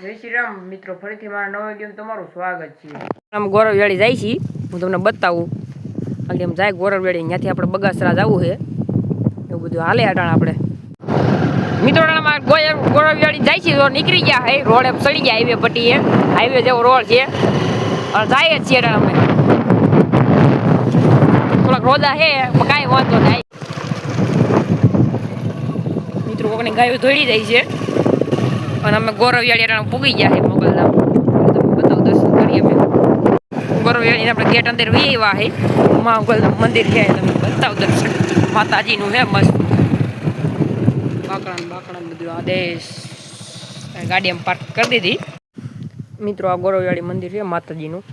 જય શ્રી રામ. મિત્રો, ફરીથી મારા નવા વીડિયો તમારું સ્વાગત છે. આમ ગોરવવેળી જાય છે. હું તમને બતાવું. ખાલી આમ જાય ગોરવવેળી ત્યાંથી આપણે બગાસરા જવું છે. એવું બધું હાલે અટાણ આપણે. મિત્રો ગોય જાય છે, તો નીકળી ગયા હે. રોડ એમ ચડી ગયા હાઈવે પટ્ટીએ હાઈવે જેવો રોડ છે. અને જાય જ છીએ અટાણ અમે. થોડાક રોદા છે કાંઈ વાંધો નહીં. મિત્રો, કોકની ગાયો ધોડી જાય છે. અને અમે ગૌરવયાળી પૂગી ગયા છે મોગલધામ બતાવું, દર્શન કરીએ અમે. ગૌરવયાળી આપણે ગેટ અંદર વી આવ્યા છે મોગલધામ મંદિર છે તમને બતાવું દર્શન. માતાજીનું છે મસ્ત. બાકડા બાકડા બધું આદેશ ગાડી એમ પાર્ક કરી દીધી. મિત્રો, આ ગૌરવયાળી મંદિર છે, માતાજીનું.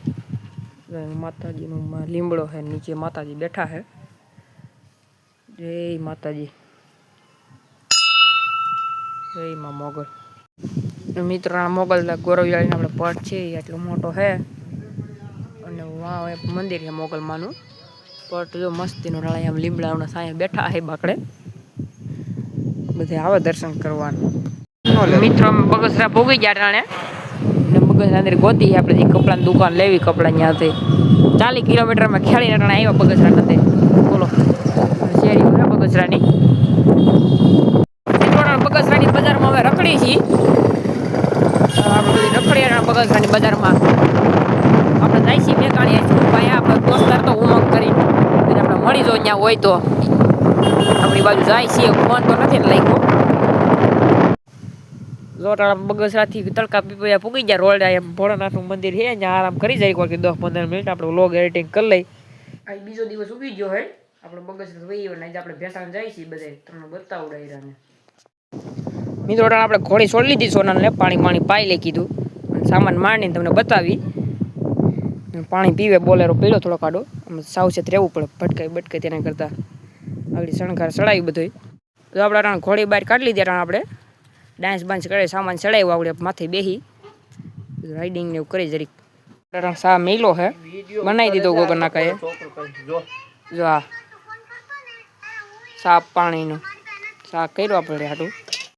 માતાજીનું લીમડો છે નીચે માતાજી બેઠા છે જય માતાજી. જય મા મોગલ. મિત્રો આ મોગલ ગોરવિયાળીનો આપણે પટ છે, એ આટલો મોટો છે અને વાવ એક મંદિર છે મોગલમાંનું. પટ જો મસ્તીનો રાળા આમ લીમડાના સાયા બેઠા છે બાકડે. બધે આવે દર્શન કરવાનું. મિત્રો બગસરા ભોગી ગયા ટાણે. ને બગસરા અંદર ગોતી આપણે કપડાની દુકાન લેવી, કપડા ત્યાંથી ચાલીસ કિલોમીટરમાં ખેડીને ટાણે આવ્યા બગસરા નથી બોલો. શેરી બગસરાની. મિત્રો બગસરાની બજારમાં હવે રખડી છીએ. રખડિયા બજારમાં આપણે જાય છીએ. મેકાણી ભાઈ આપણે દોસ્તાર તો ઉમંગ કરી. આપણે મળી જો ત્યાં હોય તો. આપણી બાજુ જાય છીએ. ફોન તો નથી લાગ્યો. લોટાળા બગસરાથી તડકા પીપળિયા પૂગી ગયા રોડ એમ ભોળાનાથનું મંદિર છે ત્યાં આરામ કરી જાય કોઈ દસ પંદર મિનિટ. આપણે વ્લોગ એડિટિંગ કરી લઈ. આ બીજો દિવસ ઉગી ગયો હોય આપણે બગસરા વહી અને આજે આપણે ભેસાણ જાય છીએ બધે તમને બતાવડાયરાને મિત્રો આપણે ઘોડી છોડી લીધી સોનાને. પાણી પાણી પાઈ લઈ કીધું. સામાન માંડીને તમને બતાવી. પાણી પીવે, બોલેરો પીળો થોડો કાઢો. આમ સાવચેત રહેવું પડે, ભટકાઈ બટકાઈ તેના કરતાં. આગળ શણગાર ચડાવી બધું તો આપણે રણ ઘોડી બહાર કાઢી લીધી રણ આપણે. ડાન્સ બાન્સ કરે, સામાન ચડાવ્યો આપણે માથે બેસી રાઇડિંગ ને એવું કરી જરીક. રણ સા મેલો હે. બનાવી દીધો ગોગર નાકાએ જો આ સાપ પાણીનું. સા કર્યો આપણે હાટું.